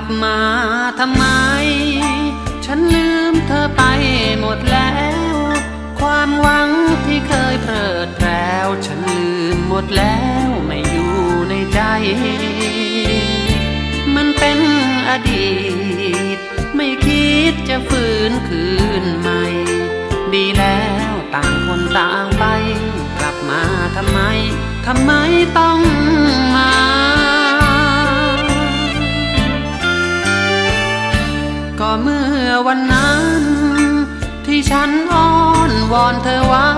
ลับมาทำไม ฉันลืมเธอไปหมดแล้ว ความหวังที่เคยเพลิดเพล้วฉันลืมหมดแล้วไม่อยู่ในใจ มันเป็นอดีต ไม่คิดจะฟื้นคืนใหม่ ดีแล้วต่างคนต่างไป กลับมาทำไมทำไมต้อง วันนั้น ที่ฉันอ้อนวอนเธอไว้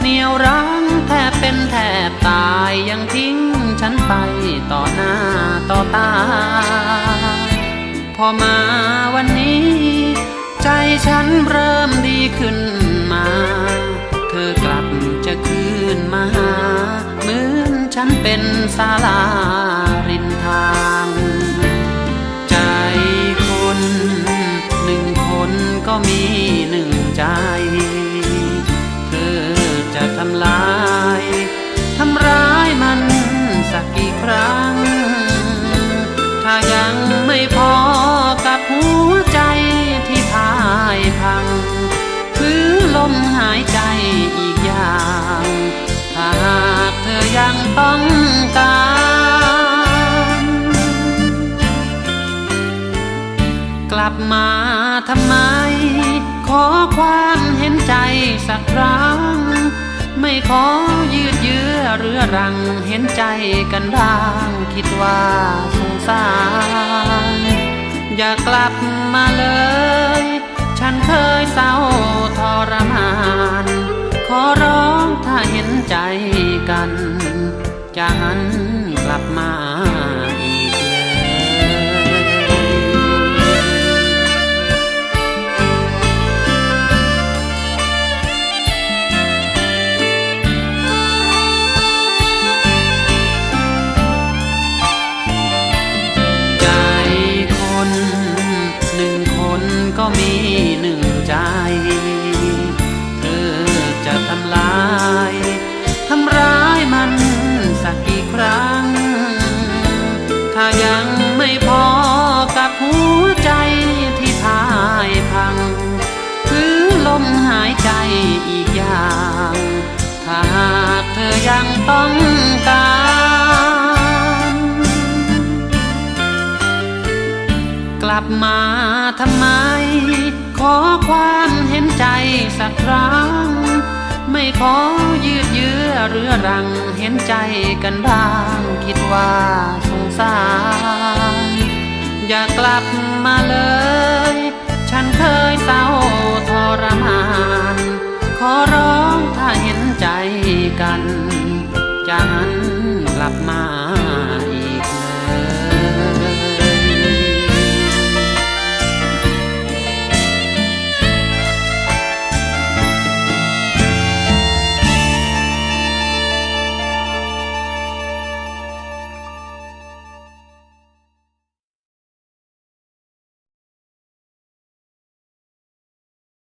เหนียวรั้งแทบเป็นแทบตายยังทิ้งฉันไปต่อหน้าต่อตา พอมาวันนี้ ใจฉันเริ่มดีขึ้นมา เธอกลับจะคืนมาหาเหมือนฉันเป็นศาลาริมทาง ก็มีหนึ่งใจ เธอจะทำลายทำร้ายมันสักกี่ครั้ง ถ้ายังไม่พอกับหัวใจที่พ่ายพัง คือลมหายใจอีกอย่างหากเธอยังต้องการ กลับมา ทำไม ขอความเห็นใจสักครั้ง ไม่ขอยืดเยื้อเรื้อรังเห็นใจกันบ้าง คิดว่าสงสาร อย่ากลับมาเลย ฉันเคยเศร้าทรมาน ขอร้องถ้าเห็นใจกัน จะหันกลับมา มหายใจอีกอย่าง ถ้าหากเธอยังต้องการกลับมาทำไม ขอความเห็นใจสักครั้ง ไม่ขอยืดเยื้อเรื้อรังเห็นใจกันบ้าง คิดว่าสงสาร อย่ากลับมาเลย ฉันเคยเศร้า time.